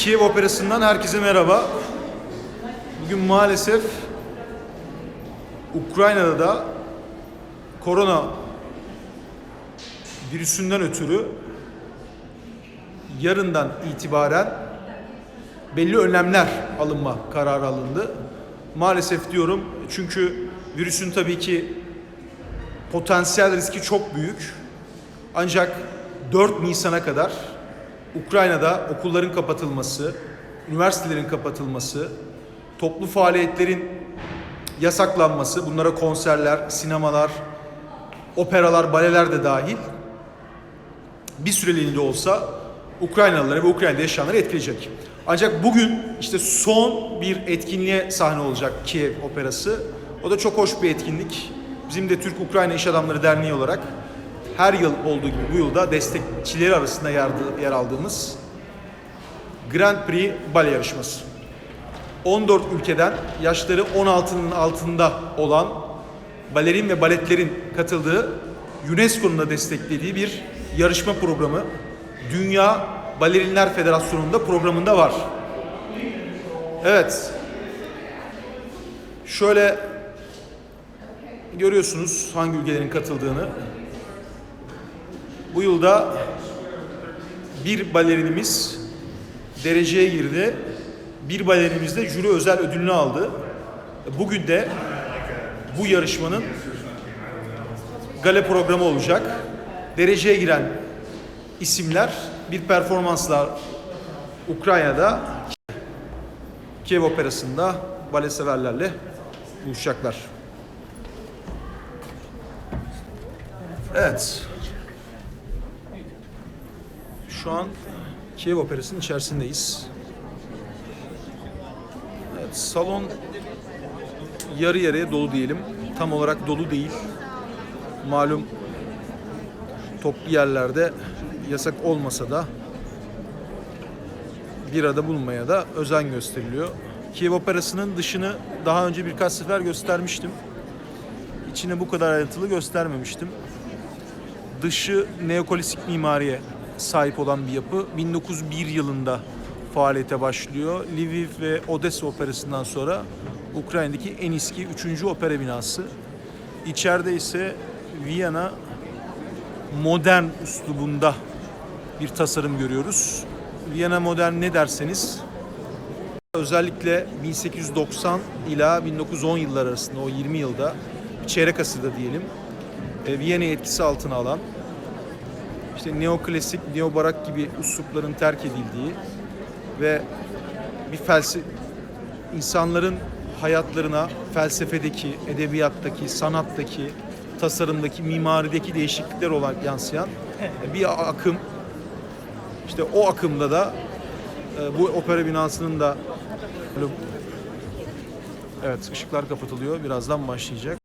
Kiev Operası'ndan herkese merhaba. Bugün maalesef Ukrayna'da da korona virüsünden ötürü yarından itibaren belli önlemler alınma kararı alındı. Maalesef diyorum çünkü virüsün tabii ki potansiyel riski çok büyük. Ancak 4 Nisan'a kadar Ukrayna'da okulların kapatılması, üniversitelerin kapatılması, toplu faaliyetlerin yasaklanması, bunlara konserler, sinemalar, operalar, baleler de dahil bir süreliğine de olsa Ukraynalıları ve Ukrayna'da yaşayanları etkileyecek. Ancak bugün işte son bir etkinliğe sahne olacak Kiev Operası. O da çok hoş bir etkinlik. Bizim de Türk-Ukrayna İş Adamları Derneği olarak her yıl olduğu gibi bu yılda destekçileri arasında yer, aldığımız Grand Prix bale yarışması. 14 ülkeden yaşları 16'nın altında olan balerin ve baletlerin katıldığı UNESCO'nun da desteklediği bir yarışma programı. Dünya Balerinler Federasyonu'nda programında var. Evet. Şöyle görüyorsunuz hangi ülkelerin katıldığını. Bu yılda bir balerinimiz dereceye girdi. Bir balerinimiz de jüri özel ödülünü aldı. Bugün de bu yarışmanın gale programı olacak. Dereceye giren isimler bir performansla Ukrayna'da Kiev Operası'nda bale severlerle buluşacaklar. Evet. Şu an Kiev Operası'nın içerisindeyiz. Evet, salon yarı yarıya dolu diyelim. Tam olarak dolu değil. Malum toplu yerlerde yasak olmasa da bir arada bulunmaya da özen gösteriliyor. Kiev Operası'nın dışını daha önce birkaç sefer göstermiştim. İçine bu kadar ayrıntılı göstermemiştim. Dışı neoklasik mimariye sahip olan bir yapı. 1901 yılında faaliyete başlıyor. Lviv ve Odessa operasından sonra Ukrayna'daki en eski 3. opera binası. İçeride ise Viyana modern üslubunda bir tasarım görüyoruz. Viyana modern ne derseniz özellikle 1890 ila 1910 yıllar arasında o 20 yılda çeyrek asırda diyelim e, Viyana'yı etkisi altına alan işte neoklasik, neobarak gibi üslupların terk edildiği ve bir felsefe insanların hayatlarına felsefedeki, edebiyattaki, sanattaki, tasarımdaki, mimarideki değişiklikler olan yansıyan bir akım. İşte o akımda da e, bu opera binasının da Evet ışıklar kapatılıyor. Birazdan başlayacak.